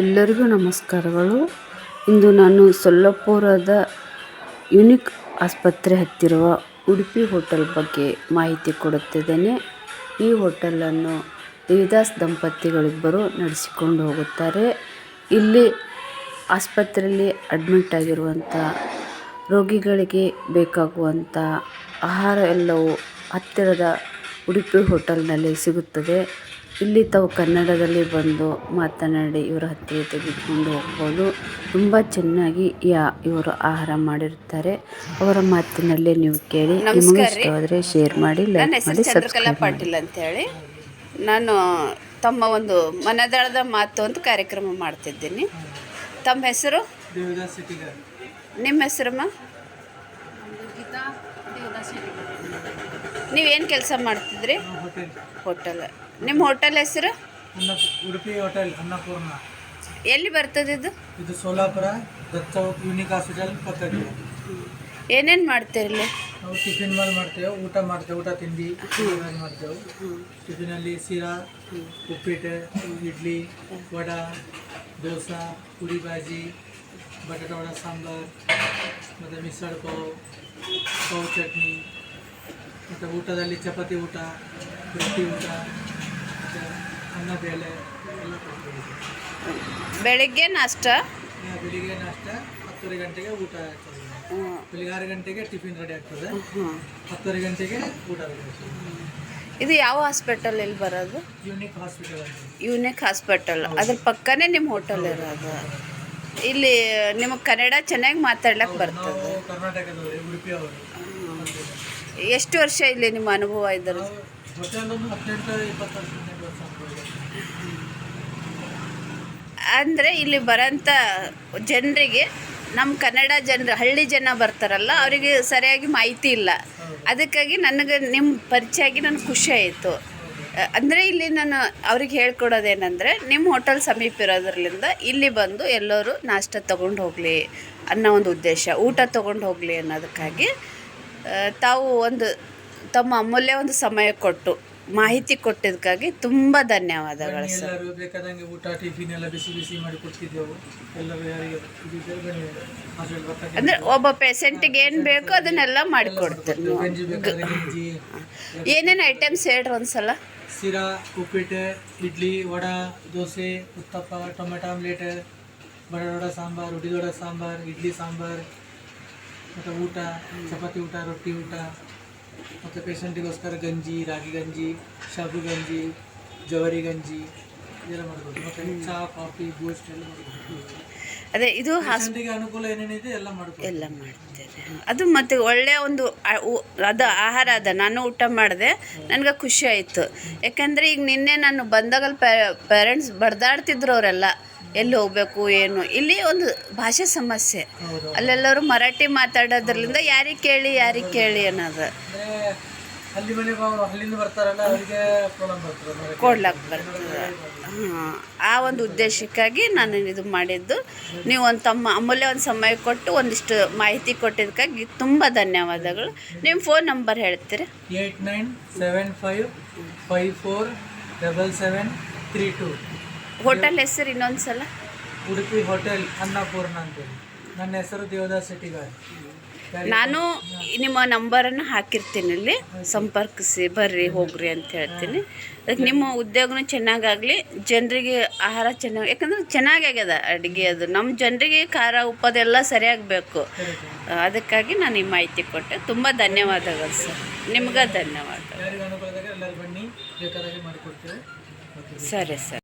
ಎಲ್ಲರಿಗೂ ನಮಸ್ಕಾರಗಳು. ಇಂದು ನಾನು ಸೊಲ್ಲಪುರದ ಯುನಿಕ್ ಆಸ್ಪತ್ರೆ ಹತ್ತಿರುವ ಉಡುಪಿ ಹೋಟೆಲ್ ಬಗ್ಗೆ ಮಾಹಿತಿ ಕೊಡುತ್ತಿದ್ದೇನೆ. ಈ ಹೋಟೆಲನ್ನು ದೇವಿದಾಸ್ ದಂಪತಿಗಳಿಬ್ಬರು ನಡೆಸಿಕೊಂಡು ಹೋಗುತ್ತಾರೆ. ಇಲ್ಲಿ ಆಸ್ಪತ್ರೆಯಲ್ಲಿ ಅಡ್ಮಿಟ್ ಆಗಿರುವಂಥ ರೋಗಿಗಳಿಗೆ ಬೇಕಾಗುವಂಥ ಆಹಾರ ಎಲ್ಲವೂ ಹತ್ತಿರದ ಉಡುಪಿ ಹೋಟೆಲ್ನಲ್ಲಿ ಸಿಗುತ್ತದೆ. ಇಲ್ಲಿ ತಾವು ಕನ್ನಡದಲ್ಲಿ ಬಂದು ಮಾತನಾಡಿ ಇವರ ಹತ್ತಿರ ತೆಗೆದುಕೊಂಡು ಹೋಗ್ಬೋದು. ತುಂಬ ಚೆನ್ನಾಗಿ ಯಾ ಇವರು ಆಹಾರ ಮಾಡಿರ್ತಾರೆ. ಅವರ ಮಾತಿನಲ್ಲೇ ನೀವು ಕೇಳಿ. ನಿಮಗೆ. ಇಷ್ಟವಾದರೆ ಶೇರ್ ಮಾಡಿ ನನ್ನ ಲೈಕ್ ಮಾಡಿ ಚಂದ್ರಕಲಾ ಪಾಟೀಲ್ ಅಂತೇಳಿ. ನಾನು ತಮ್ಮ ಒಂದು ಮನದಳದ ಮಾತು ಅಂತ ಕಾರ್ಯಕ್ರಮ ಮಾಡ್ತಿದ್ದೀನಿ. ತಮ್ಮ ಹೆಸರು? ನಿಮ್ಮ ಹೆಸರಮ್ಮ ನೀವೇನು ಕೆಲಸ ಮಾಡ್ತಿದ್ರಿ? ಹೋಟೆಲ್. ನಿಮ್ಮ ಹೋಟೆಲ್ ಹೆಸರು? ಉಡುಪಿ ಹೋಟೆಲ್ ಅನ್ನಪೂರ್ಣ. ಎಲ್ಲಿ ಬರ್ತದೆ ಇದು? ಇದು ಸೋಲಾಪುರ ದತ್ತ ಯೂನಿಕ್ ಹಾಸ್ಪಿಟಲ್ ಪಕ್ಕದಲ್ಲಿ ಏನೇನು ಮಾಡ್ತೀರಲ್ಲಿ ನಾವು ಟಿಫಿನ್ ಮಾಲ್ ಮಾಡ್ತೇವೆ ಊಟ ಮಾಡ್ತೇವೆ ಊಟ ತಿಂಡಿ ಮಾಡ್ತೇವೆ. ಟಿಫಿನಲ್ಲಿ ಸೀರಾ ಉಪ್ಪಿಟ್ಟು ಇಡ್ಲಿ ವಡ ದೋಸೆ ಪುರಿ ಬಾಜಿ ಬಟಾಟ ವಡ ಸಾಂಬಾರ್ ಮತ್ತು ಮಿಸಳ್ಕೋ ಪಾವ್ ಪಾವ್ ಚಟ್ನಿ. ಮತ್ತು ಊಟದಲ್ಲಿ ಚಪಾತಿ ಊಟ ರೊಟ್ಟಿ ಊಟ ಮತ್ತು ಅನ್ನ ಬೇಳೆ ಎಲ್ಲ ಕೊಡ್ತೀವಿ. ಬೆಳಿಗ್ಗೆ ನಾಷ್ಟ? ಬೆಳಿಗ್ಗೆ ನಾಷ್ಟ ಹತ್ತುವರೆ ಗಂಟೆಗೆ ಊಟ ಆಗ್ತದೆ. ಬೆಳಿಗ್ಗೆ ಆರು ಗಂಟೆಗೆ ಟಿಫಿನ್ ರೆಡಿ ಆಗ್ತದೆ. ಹತ್ತುವರೆ ಗಂಟೆಗೆ ಊಟ ರೆಡಿ ಆಗ್ತದೆ. ಇದು ಯಾವ ಹಾಸ್ಪಿಟಲ್ ಇಲ್ಲಿ ಬರೋದು? Unique hospital unique hospital. ಅದ್ರ ಪಕ್ಕನೇ ನಿಮ್ಮ ಹೋಟೆಲ್ ಇರೋದು. ಇಲ್ಲಿ ನಿಮಗೆ ಕನ್ನಡ ಚೆನ್ನಾಗಿ ಮಾತಾಡ್ಲಕ್ಕೆ ಬರ್ತದೆ. ಎಷ್ಟು ವರ್ಷ ಇಲ್ಲಿ ನಿಮ್ಮ ಅನುಭವ ಇದ್ದರು ಅಂದರೆ ಇಲ್ಲಿ ಬರೋಂಥ ಜನರಿಗೆ ನಮ್ಮ ಕನ್ನಡ ಜನರು ಹಳ್ಳಿ ಜನ ಬರ್ತಾರಲ್ಲ ಅವರಿಗೆ ಸರಿಯಾಗಿ ಮಾಹಿತಿ ಇಲ್ಲ. ಅದಕ್ಕಾಗಿ ನನಗೆ ನಿಮ್ಮ ಪರಿಚಯ ಆಗಿ ನನಗೆ ಖುಷಿ ಆಯಿತು. ಅಂದರೆ ಇಲ್ಲಿ ನಾನು ಅವ್ರಿಗೆ ಹೇಳ್ಕೊಡೋದೇನೆಂದರೆ ನಿಮ್ಮ ಹೋಟೆಲ್ ಸಮೀಪ ಇರೋದ್ರಲ್ಲಿಂದ ಇಲ್ಲಿ ಬಂದು ಎಲ್ಲರೂ ನಾಷ್ಟ ತೊಗೊಂಡು ಹೋಗಲಿ ಅನ್ನೋ ಒಂದು ಉದ್ದೇಶ. ಊಟ ತೊಗೊಂಡು ಹೋಗಲಿ ಅನ್ನೋದಕ್ಕಾಗಿ ತಾವು ಒಂದು ತಮ್ಮ ಅಮೂಲ್ಯ ಒಂದು ಸಮಯ ಕೊಟ್ಟು ಮಾಹಿತಿ ಕೊಟ್ಟಿದ್ದಕ್ಕಾಗಿ ತುಂಬ ಧನ್ಯವಾದಗಳು ಸರ್. ಎಲ್ಲರೂ ಬೇಕಾದಂಗೆ ಊಟ ಟಿಫಿನ್ ಎಲ್ಲ ಬಿಸಿ ಬಿಸಿ ಮಾಡಿ ಕೊಡ್ತಿದ್ದೆವು. ಎಲ್ಲರೂ ಯಾರಿಗೆ ಇದಿದ್ದರೆ ಬನ್ನಿ ಹಾಸ್ಪಿಟಲ್ ಬರ್ತಾರೆ ಅಂದ್ರೆ ಒಬ್ಬ ಪೇಷಂಟಿಗೆ ಏನು ಬೇಕೋ ಅದನ್ನೆಲ್ಲ ಮಾಡಿಕೊಡ್ತೇನೆ ನೀವು. ಗಂಜಿ ಬೇಕಾದ್ರೆ ಗಂಜಿ. ಏನೇನು ಐಟಮ್ಸ್ ಹೇಳ್ರಿ ಒಂದ್ಸಲ? ಶಿರಾ ಉಪ್ಪಿಟ್ಟು ಇಡ್ಲಿ ವಡ ದೋಸೆ ಉತ್ತಪ್ಪ ಟೊಮೆಟೊ ಆಮ್ಲೆಟ್ ಬಡ ವಡ ಸಾಂಬಾರು ಉಡಿ ಸಾಂಬಾರ್ ಸಾಂಬಾರು ಇಡ್ಲಿ ಸಾಂಬಾರ್ ಮತ್ತು ಊಟ ಚಪಾತಿ ಊಟ ರೊಟ್ಟಿ ಊಟ. ಮತ್ತು ಪೇಷಂಟಿಗೋಸ್ಕರ ಗಂಜಿ ರಾಗಿ ಗಂಜಿ ಶಾಬು ಗಂಜಿ ಜವರಿ ಗಂಜಿ ಇದೆಲ್ಲ ಮಾಡ್ಬೋದು. ಮತ್ತು ಚಹಾ ಕಾಫಿ ಬೂಸ್ಟ್ ಎಲ್ಲ ಮಾಡ್ಬೋದು. ಅದೇ ಇದು ಹಾಸ್ ಪೇಷಂಟಿಗೆ ಅನುಕೂಲ ಏನೇನಿದೆ ಎಲ್ಲ ಮಾಡ್ಬೋದು. ಎಲ್ಲ ಮಾಡ್ತೀರಿ ಅದು ಮತ್ತು ಒಳ್ಳೆಯ ಒಂದು ಅದು ಆಹಾರ ಅದ. ನಾನು ಊಟ ಮಾಡಿದೆ. ನನಗೆ ಖುಷಿ ಆಯಿತು. ಯಾಕಂದರೆ ಈಗ ನಿನ್ನೆ ನಾನು ಬಂದಾಗಲ್ಲಿ ಪೇರೆಂಟ್ಸ್ ಬಡ್ದಾಡ್ತಿದ್ರು ಅವರೆಲ್ಲ. ಎಲ್ಲಿ ಹೋಗ್ಬೇಕು ಏನು? ಇಲ್ಲಿ ಒಂದು ಭಾಷೆ ಸಮಸ್ಯೆ. ಅಲ್ಲೆಲ್ಲರೂ ಮರಾಠಿ ಮಾತಾಡೋದ್ರಲ್ಲಿಂದ ಯಾರಿಗೆ ಕೇಳಿ ಯಾರಿಗೆ ಕೇಳಿ ಅನ್ನೋದು. ಕೊಡ್ಲಕ್ ಬರ್ತದೆ ಮರಾಠಿ. ಕೊಡ್ಲಕ್ಕೆ ಬರ್ತದೆ. ಹಾಂ ಆ ಒಂದು ಉದ್ದೇಶಕ್ಕಾಗಿ ನಾನು ಇದು ಮಾಡಿದ್ದು. ನೀವು ಒಂದು ತಮ್ಮ ಅಮೂಲ್ಯ ಒಂದು ಸಮಯ ಕೊಟ್ಟು ಒಂದಿಷ್ಟು ಮಾಹಿತಿ ಕೊಟ್ಟಿದ್ದಕ್ಕಾಗಿ ತುಂಬ ಧನ್ಯವಾದಗಳು. ನಿಮ್ಮ ಫೋನ್ ನಂಬರ್ ಹೇಳ್ತೀರಿ? Eight nine seven five five four double seven three two. Hotel ಹೆಸರು ಇನ್ನೊಂದ್ಸಲ ಉಡುಪಿ ಹೋಟೆಲ್ ಅನ್ನಪೂರ್ಣ ಅಂತೇಳಿ. ನನ್ನ ಹೆಸರು ದೇವದಾಸ್ ಶೆಟ್ಟಿಗಾರ್. ನಾನು ನಿಮ್ಮ ನಂಬರನ್ನು ಹಾಕಿರ್ತೀನಿ ಇಲ್ಲಿ ಸಂಪರ್ಕಿಸಿ ಬರ್ರಿ ಹೋಗ್ರಿ ಅಂತ ಹೇಳ್ತೀನಿ. ಅದಕ್ಕೆ ನಿಮ್ಮ ಉದ್ಯೋಗನೂ ಚೆನ್ನಾಗಾಗಲಿ ಜನರಿಗೆ ಆಹಾರ ಚೆನ್ನಾಗಿ ಯಾಕಂದ್ರೆ ಚೆನ್ನಾಗ್ಯಾಗ್ಯದ ಅಡುಗೆ ಅದು. ನಮ್ಮ ಜನರಿಗೆ ಖಾರ ಉಪ್ಪದೆಲ್ಲ ಸರಿಯಾಗಬೇಕು. ಅದಕ್ಕಾಗಿ ನಾನು ಈ ಮಾಹಿತಿ ಕೊಟ್ಟೆ. ತುಂಬ ಧನ್ಯವಾದಗಳು ಸರ್. ನಿಮ್ಗೆ ಧನ್ಯವಾದ ಸರಿ ಸರ್.